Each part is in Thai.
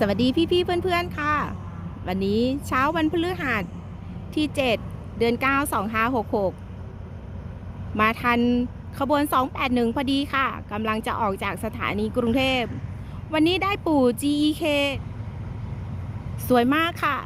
สวัสดีพี่ๆเพื่อนๆค่ะ วันนี้เช้าวันพฤหัสที่ 7 เดือน 9 2566 มาทันขบวน 281 พอดีค่ะกำลังจะออกจากสถานีกรุงเทพ วันนี้ได้ปู่ GEK สวยมากค่ะ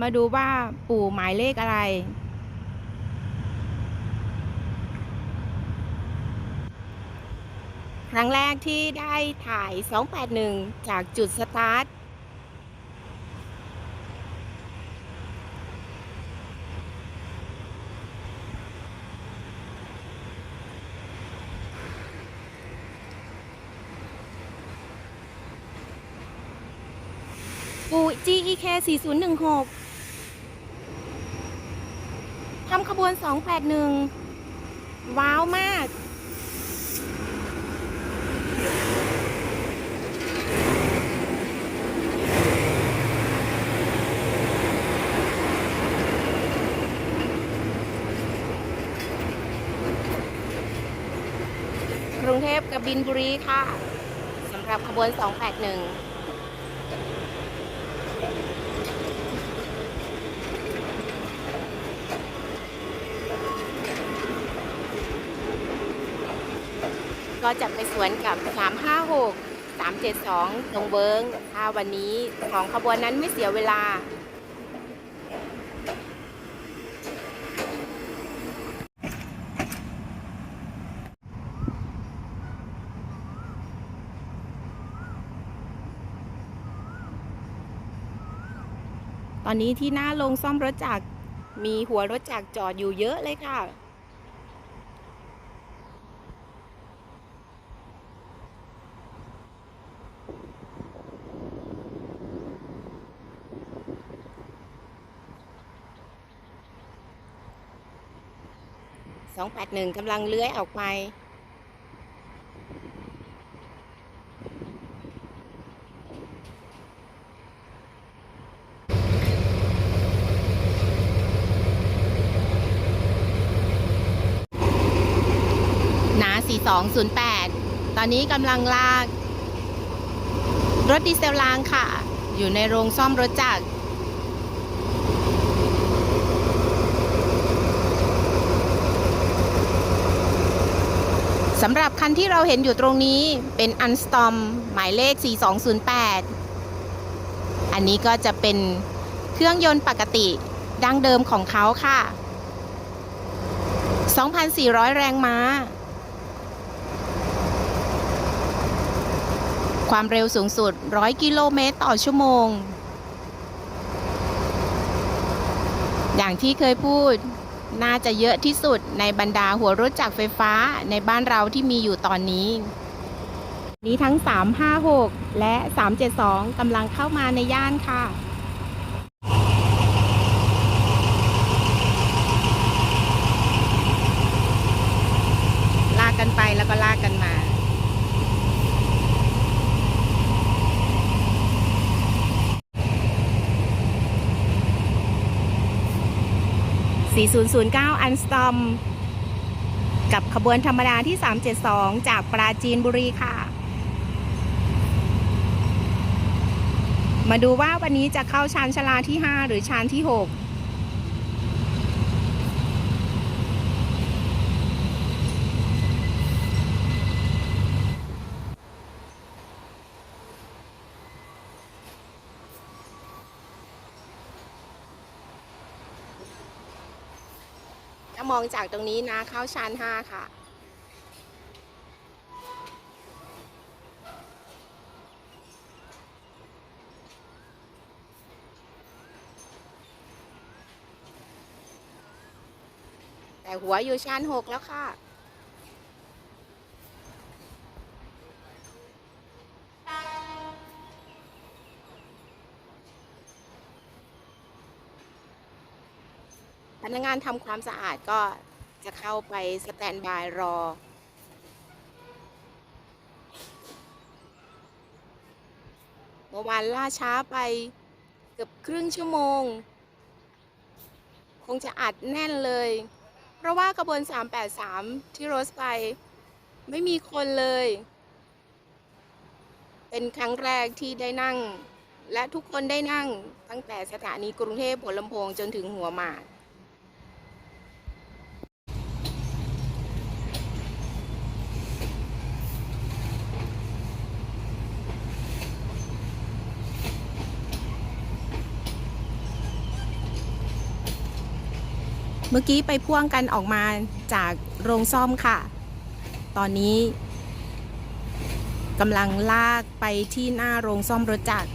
มาดูว่าปู่หมายเลขอะไร ครั้งแรกที่ได้ถ่าย 281 จากจุดสตาร์ท ปู GEK 4016 ทำขบวน 281 ว้าวมาก กรุงเทพกับบินบุรีค่ะ สำหรับขบวน 281 ก็จะไปสวนกับ 356 372 ตรงเบิงถ้าวันนี้ของขบวนนั้นไม่เสียเวลาตอนนี้ที่หน้าโรงซ่อมรถจักรมีหัวรถจักรจอดอยู่เยอะเลยค่ะ 281กำลังเลื้อยออกไปหนา4208 ตอนนี้กำลังลาก รถดีเซลรางค่ะ อยู่ในโรงซ่อมรถจักร สำหรับคันที่เราเห็นอยู่ตรงนี้เป็นอันสตอมหมายเลข 4208 อันนี้ก็จะเป็นเครื่องยนต์ปกติดั้งเดิมของเขาค่ะ 2,400 แรงม้า ความเร็วสูงสุด 100 กิโลเมตรต่อชั่วโมง อย่างที่เคยพูด น่าจะเยอะที่สุดในบรรดาหัวรถจักรไฟฟ้าในบ้านเราที่มีอยู่ตอนนี้ นี้ทั้ง 356 และ 372กำลังเข้ามาในย่านค่ะ ลากกันไปแล้วก็ลากกันมา 4009 อันสตอม กับขบวนธรรมดาที่ 372 จากปราจีนบุรีค่ะ มาดูว่าวันนี้จะเข้าชานชลาที่ 5 หรือชานที่ 6 องจากตรงนี้นะ เข้าชานห้าค่ะ แต่หัวอยู่ชานหกแล้วค่ะ นักงานทำความสะอาดก็จะเข้าไปสแตนบายรอ เมื่อวานล่าช้าไปเกือบครึ่งชั่วโมง คงจะอัดแน่นเลย เพราะว่ากระบวน 383 ที่โรสไปไม่มีคนเลย เป็นครั้งแรกที่ได้นั่ง และทุกคนได้นั่งตั้งแต่สถานีกรุงเทพหัวลำโพงจนถึงหัวหมาก เมื่อกี้ไปพ่วงกันออกมาจากโรงซ่อมค่ะ ตอนนี้กำลังลากไปที่หน้าโรงซ่อมรถจักร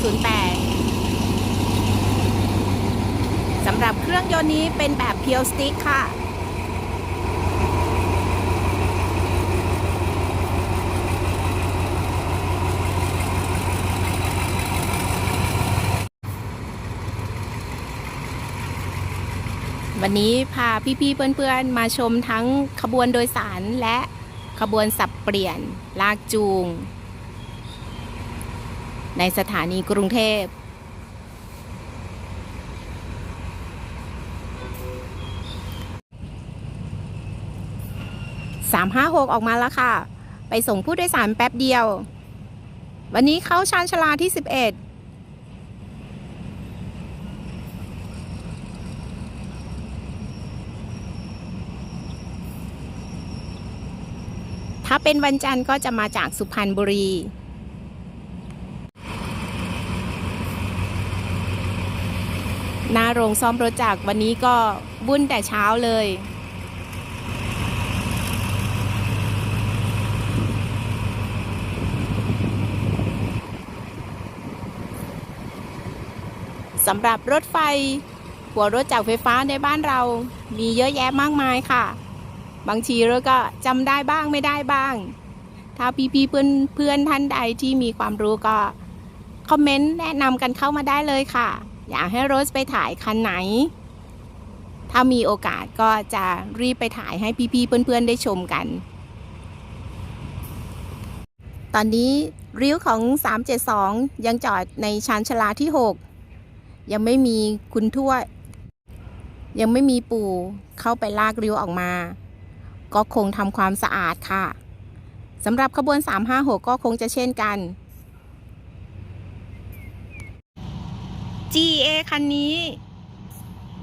108 สำหรับเครื่องยนต์นี้เป็นแบบเพียวสติ๊กค่ะวันนี้พาพี่ๆเพื่อนๆ มาชมทั้งขบวนโดยสารและขบวนสับเปลี่ยน ลากจูง ในสถานีกรุงเทพสามห้าหกออกมาแล้วค่ะ ไปส่งผู้โดยสารแป๊บเดียว วันนี้เข้าชานชาลาที่สิบเอ็ดถ้าเป็นวันจันทร์ก็จะมาจากสุพรรณบุรี หน้าโรงซ่อมรถจักรวันนี้ก็วุ่นแต่เช้าเลย สำหรับรถไฟ หัวรถจักรไฟฟ้าในบ้านเรามีเยอะแยะมากมายค่ะ บางทีเราก็จำได้บ้างไม่ได้บ้าง ถ้าพี่ๆเพื่อนเพื่อนท่านใดที่มีความรู้ก็ คอมเมนต์แนะนำกันเข้ามาได้เลยค่ะ อยากให้โรสไปถ่ายคันไหน ถ้ามีโอกาสก็จะรีบไปถ่ายให้พี่ๆเพื่อนๆได้ชมกัน ตอนนี้ริ้วของ 372 ยังจอดในชานชลาที่ 6 ยังไม่มีคุณทวด ยังไม่มีปู่เข้าไปลากริ้วออกมา ก็คงทำความสะอาดค่ะสำหรับขบวน 356 ก็คงจะเช่นกัน GA คันนี้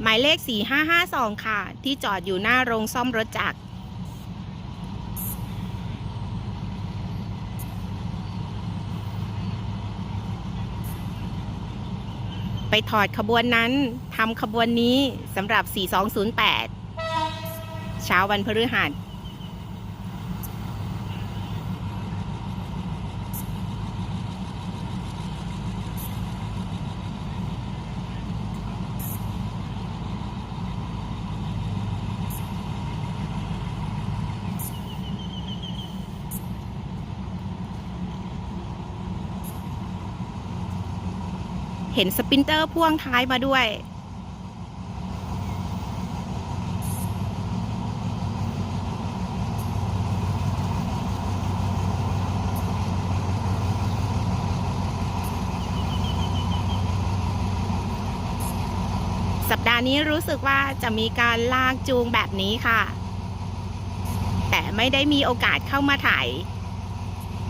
หมายเลข 4552 ค่ะ ที่จอดอยู่หน้าโรงซ่อมรถจักรไปถอดขบวนนั้นทำขบวนนี้สำหรับ 4208 เช้าวันพฤหัส เห็นสปินเตอร์พ่วงท้ายมาด้วย สัปดาห์นี้รู้สึกว่าจะมีการลากจูงแบบนี้ค่ะ แต่ไม่ได้มีโอกาสเข้ามาถ่าย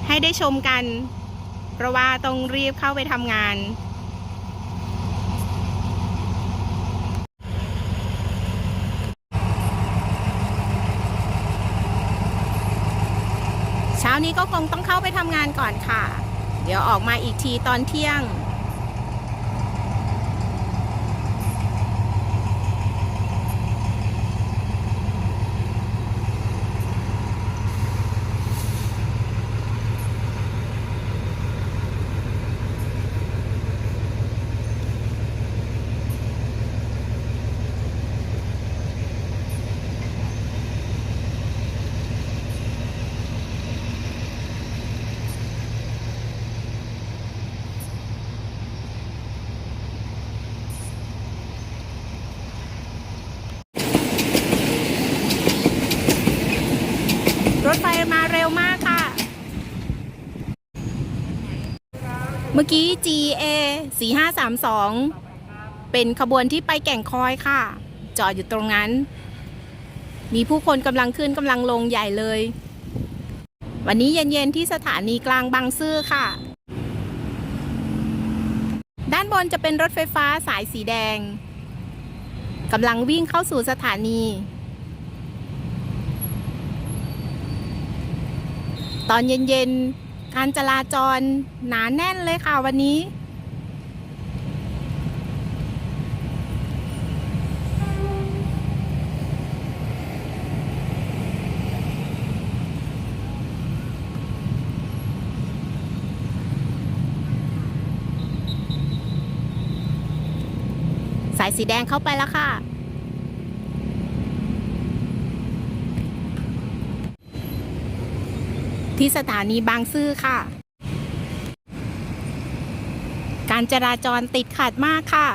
ให้ได้ชมกัน เพราะว่าต้องรีบเข้าไปทำงาน นี้ก็คงต้องเข้าไปทำงานก่อนค่ะ เดี๋ยวออกมาอีกทีตอนเที่ยง เมื่อกี้ GA 4532 เป็นขบวนที่ไปแก่งคอยค่ะ จอดอยู่ตรงนั้น มีผู้คนกำลังขึ้นกำลังลงใหญ่เลย วันนี้เย็นๆที่สถานีกลางบางซื่อค่ะ ด้านบนจะเป็นรถไฟฟ้าสายสีแดงกำลังวิ่งเข้าสู่สถานี ตอนเย็นๆ การจราจรหนาแน่นเลยค่ะวันนี้ สายสีแดงเข้าไปแล้วค่ะ ที่สถานีบางซื่อค่ะ การจราจรติดขัดมากค่ะ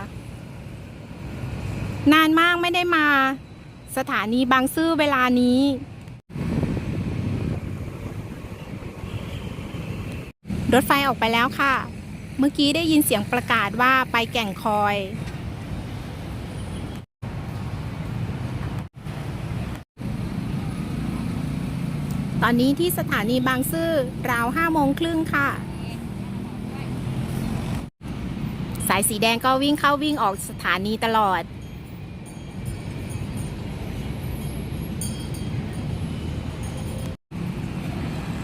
นานมากไม่ได้มา สถานีบางซื่อเวลานี้ รถไฟออกไปแล้วค่ะ เมื่อกี้ได้ยินเสียงประกาศว่าไปแก่งคอย อนนี้ที่สถานีบางซื่อราวห้าโมงครึ่งค่ะ สายสีแดงก็วิ่งเข้าวิ่งออกสถานีตลอด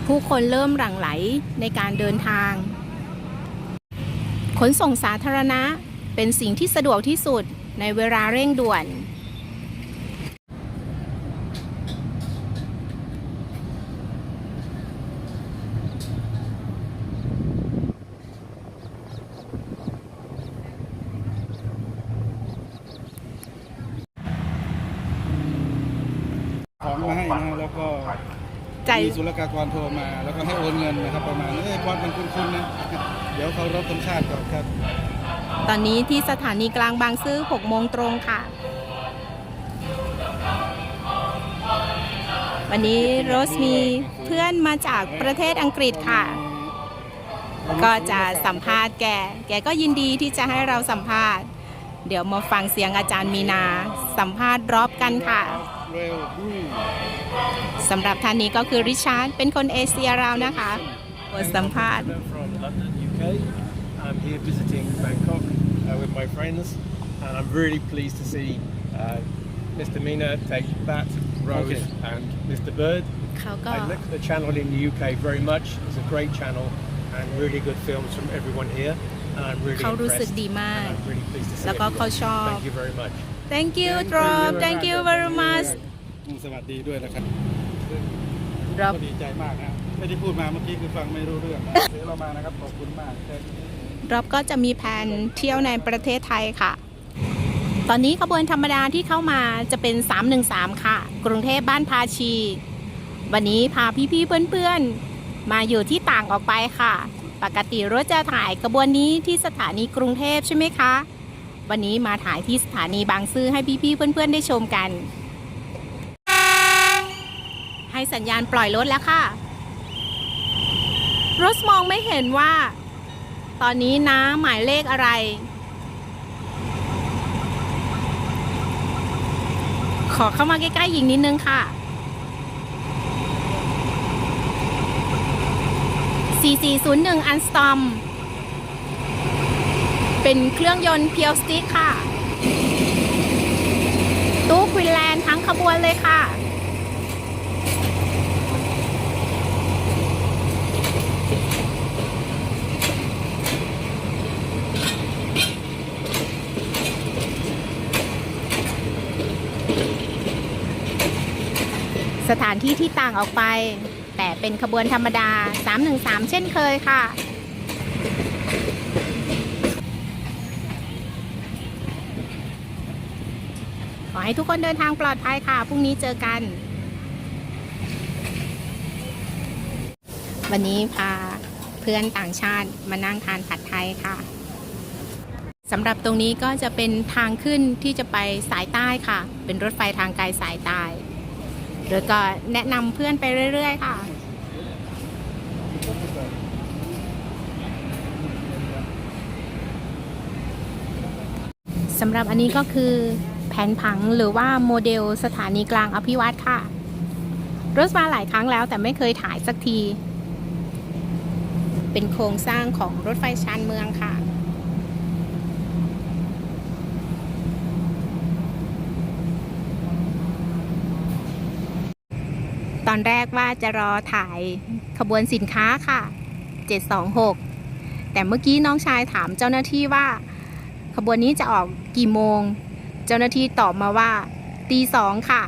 ผู้คนเริ่มหลั่งไหลในการเดินทาง ขนส่งสาธารณะเป็นสิ่งที่สะดวกที่สุดในเวลาเร่งด่วน ของมาให้นะแล้วก็ ใจ มี ศุลกากรโทรมา แล้วก็ให้โอนเงินนะครับประมาณเอ้ยพอดมันคุ้นๆนะเดี๋ยวเขารบธงชาติก่อนครับ ตอนนี้ที่สถานีกลางบางซื่อ6โมงตรงค่ะ วันนี้โรสมีเพื่อนมาจากประเทศอังกฤษค่ะ ก็จะสัมภาษณ์แก แกก็ยินดีที่จะให้เราสัมภาษณ์ เดี๋ยวมาฟังเสียงอาจารย์มีนาสัมภาษณ์รอบกันค่ะ เร็วบรูสำหรับท่านนี้ก็คือริชาร์ดเป็นคนเอเชียเรานะคะบทสัมภาษณ์ I'm from London, UK. I'm here visiting Bangkok uh, with my friends, and I'm really pleased to see uh, Mr. Mina take that Rose Okay. and Mr. Bird. เขาก็ I look at the channel in the UK very much. It's a great channel and really good films from everyone here. And I'm really เขารู้สึก impressed. ดีมาก And I'm really pleased to see แล้วก็ everyone. เขาชอบ Thank you very much. Thank you Drop thank you very much อืมสวัสดีด้วยนะครับ Drop ก็ดีใจมากนะไม่ได้พูดมาเมื่อกี้คือฟังไม่รู้เรื่องนะเดี๋ยวเรามานะครับขอบคุณมากแค่นี้รอบก็จะมีแผนเที่ยวในประเทศไทยค่ะ ตอนนี้ขบวนธรรมดาที่เข้ามาจะเป็น 313 ค่ะ กรุงเทพบ้านพาชี วันนี้พาพี่ๆเพื่อนๆ มาอยู่ที่ต่างออกไปค่ะ ปกติรถจะถ่ายขบวนนี้ที่สถานีกรุงเทพใช่ไหมคะ วันนี้มาถ่ายที่สถานีบางซื่อให้พี่ๆเพื่อนๆได้ชมกัน ให้สัญญาณปล่อยรถแล้วค่ะ รถมองไม่เห็นว่า ตอนนี้นะหมายเลขอะไร ขอเข้ามาใกล้ๆยิงนิดนึงค่ะ 4401 อันสตอม เป็นเครื่องยนต์เพียวสติกค่ะ ตู้ควินแลนด์ทั้งขบวนเลยค่ะ สถานที่ที่ต่างออกไป แต่เป็นขบวนธรรมดา 313 เช่นเคยค่ะ อให้ทุกคนเดินทางปลอดภัยค่ะ พรุ่งนี้เจอกัน วันนี้พาเพื่อนต่างชาติมานั่งทานผัดไทยค่ะสำหรับตรงนี้ก็จะเป็นทางขึ้นที่จะไปสายใต้ค่ะ เป็นรถไฟทางไกลสายใต้แล้วก็แนะนำเพื่อนไปเรื่อย ๆ ค่ะ สำหรับอันนี้ก็คือ นผังหรือว่าโมเดลสถานีกลางอภิวัตค่ะ รถมาหลายครั้งแล้วแต่ไม่เคยถ่ายสักที เป็นโครงสร้างของรถไฟชานเมืองค่ะตอนแรกว่าจะรอถ่ายขบวนสินค้าค่ะ 726 แต่เมื่อกี้น้องชายถามเจ้าหน้าที่ว่า ขบวนนี้จะออกกี่โมง เจ้าหน้าที่ตอบมาว่าตีสองค่ะ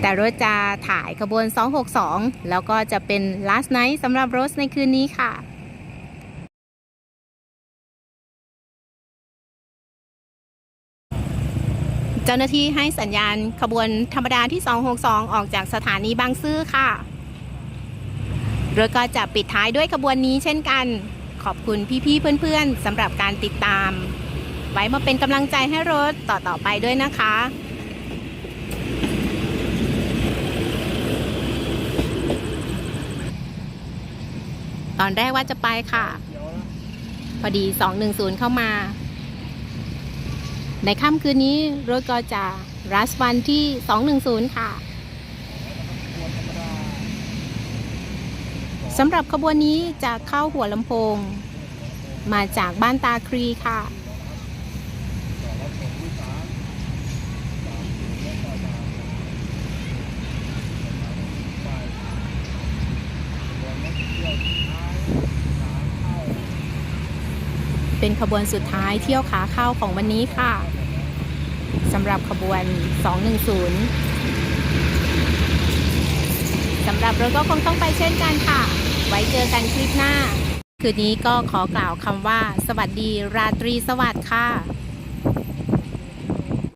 แต่รถจะถ่ายขบวน 262 แล้วก็จะเป็น last night สำหรับรถในคืนนี้ค่ะเจ้าหน้าที่ให้สัญญาณขบวนธรรมดาที่ 262 ออกจากสถานีบางซื่อค่ะ รถก็จะปิดท้ายด้วยขบวนนี้เช่นกัน ขอบคุณพี่ๆเพื่อนๆสำหรับการติดตาม ไว้มาเป็นกำลังใจให้รถต่อๆไปด้วยนะคะตอนแรกว่าจะไปค่ะ พอดี 210 เข้ามา ในค่ำคืนนี้รถก็จะรัสวันที่ 210 ค่ะสำหรับขบวนนี้จะเข้าหัวลำโพง มาจากบ้านตาครีค่ะ ขบวนสุดท้ายเที่ยวขาเข้าของวันนี้ค่ะสำหรับขบวน 210สำหรับรถก็คงต้องไปเช่นกันค่ะ ไว้เจอกันคลิปหน้า คืนนี้ก็ขอกล่าวคำว่า สวัสดีราตรีสวัสดิ์ค่ะ